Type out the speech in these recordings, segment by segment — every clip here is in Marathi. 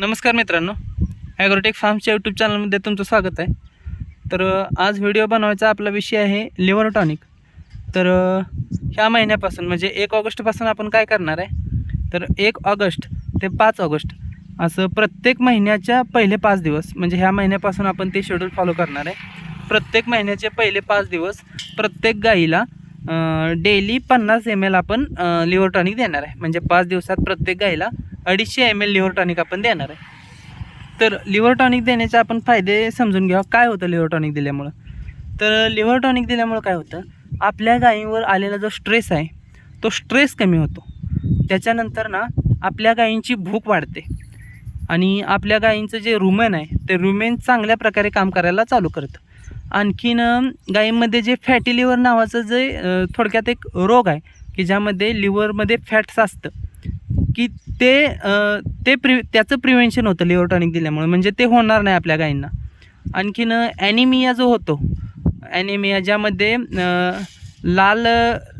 नमस्कार मित्रांनो. ॲग्रोटेक फार्मच्या यूट्यूब चॅनलमध्ये तुमचं स्वागत आहे. तर आज व्हिडिओ बनवायचा आपला विषय आहे लिव्हर टॉनिक तर ह्या महिन्यापासून म्हणजे एक ऑगस्टपासून आपण काय करणार आहे? तर एक ऑगस्ट ते पाच ऑगस्ट असं प्रत्येक महिन्याच्या पहिले पाच दिवस म्हणजे ह्या महिन्यापासून आपण ते शेड्यूल फॉलो करणार आहे. प्रत्येक महिन्याचे पहिले पाच दिवस प्रत्येक गाईला डेली पन्नास एम एल आपण लिव्हर टॉनिक देणार आहे. म्हणजे पाच दिवसात प्रत्येक गाईला अडीचशे एम एल लिव्हर टॉनिक आपण देणार आहे. तर लिव्हर टॉनिक देण्याचे आपण फायदे समजून घ्या काय होतं लिव्हर टॉनिक दिल्यामुळं? तर लिव्हर टॉनिक दिल्यामुळं काय होतं? आपल्या गायींवर आलेला जो स्ट्रेस आहे तो स्ट्रेस कमी होतो. त्याच्यानंतर ना आपल्या गायींची भूक वाढते. आणि आपल्या गायींचं जे रुमेन आहे ते रुमेन चांगल्या प्रकारे काम करायला चालू करतं. आणखीन गायींमध्ये जे फॅटी लिव्हर नावाचं जे थोडक्यात एक रोग आहे की ज्यामध्ये लिव्हरमध्ये फॅट्स असतं. की ते ते प्रि त्याचं प्रिव्हेन्शन होतं लिव्हर टॉनिक दिल्यामुळे. म्हणजे ते होणार नाही आपल्या गायींना. आणखीन ॲनिमिया जो होतो ॲनिमिया ज्यामध्ये लाल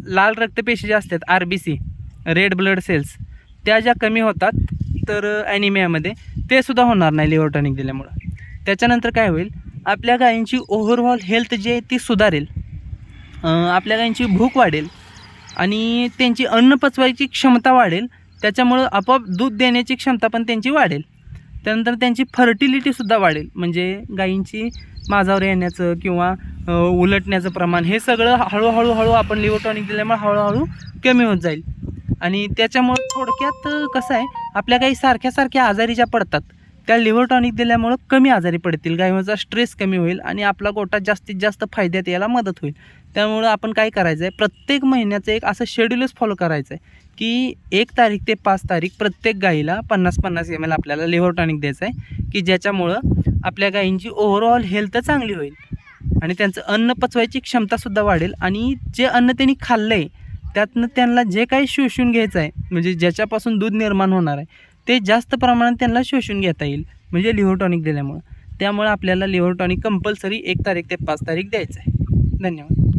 लाल रक्तपेशी ज्या असतात R B C red blood cells त्या ज्या कमी होतात तर ॲनिमियामध्ये ते सुद्धा होणार नाही लिव्हर टॉनिक दिल्यामुळं. त्याच्यानंतर काय होईल? आपल्या गायींची ओव्हरऑल हेल्थ जी आहे ती सुधारेल. आपल्या गायींची भूक वाढेल. आणि त्यांची अन्न पचवायची क्षमता वाढेल. त्याच्यामुळं आपोआप दूध देण्याची क्षमता पण त्यांची वाढेल. त्यानंतर त्यांची फर्टिलिटीसुद्धा वाढेल. म्हणजे गायींची माझावर येण्याचं किंवा उलटण्याचं प्रमाण हे सगळं हळूहळू हळू आपण लिओटॉनिक दिल्यामुळे हळूहळू कमी होत जाईल. आणि त्याच्यामुळं थोडक्यात कसं आहे आपल्या गाई सारख्या सारख्या आजारी ज्या पडतात त्या लिव्हर टॉनिक दिल्यामुळं कमी आजारी पडतील गायीचा स्ट्रेस कमी होईल आणि आपला गोटा जास्तीत जास्त फायद्यात यायला मदत होईल. त्यामुळं आपण काय करायचं आहे प्रत्येक महिन्याचं एक असं शेड्यूलच फॉलो करायचं आहे की एक तारीख ते पाच तारीख प्रत्येक गाईला पन्नास पन्नास एम एल आपल्याला लिव्हर टॉनिक द्यायचं आहे की ज्याच्यामुळं आपल्या गायींची ओव्हरऑल हेल्थ चांगली होईल आणि त्यांचं अन्न पचवायची क्षमतासुद्धा वाढेल आणि जे अन्न त्यांनी खाल्लं आहे त्यातनं त्यांना जे काही शोषून घ्यायचं आहे म्हणजे ज्याच्यापासून दूध निर्माण होणार आहे ते जास्त प्रमाणात त्यांना शोषून घेता येईल. म्हणजे लिव्हर टॉनिक दिल्यामुळं. त्यामुळं आपल्याला लिव्हर टॉनिक कंपल्सरी एक तारीख ते पाच तारीख द्यायचं आहे. धन्यवाद.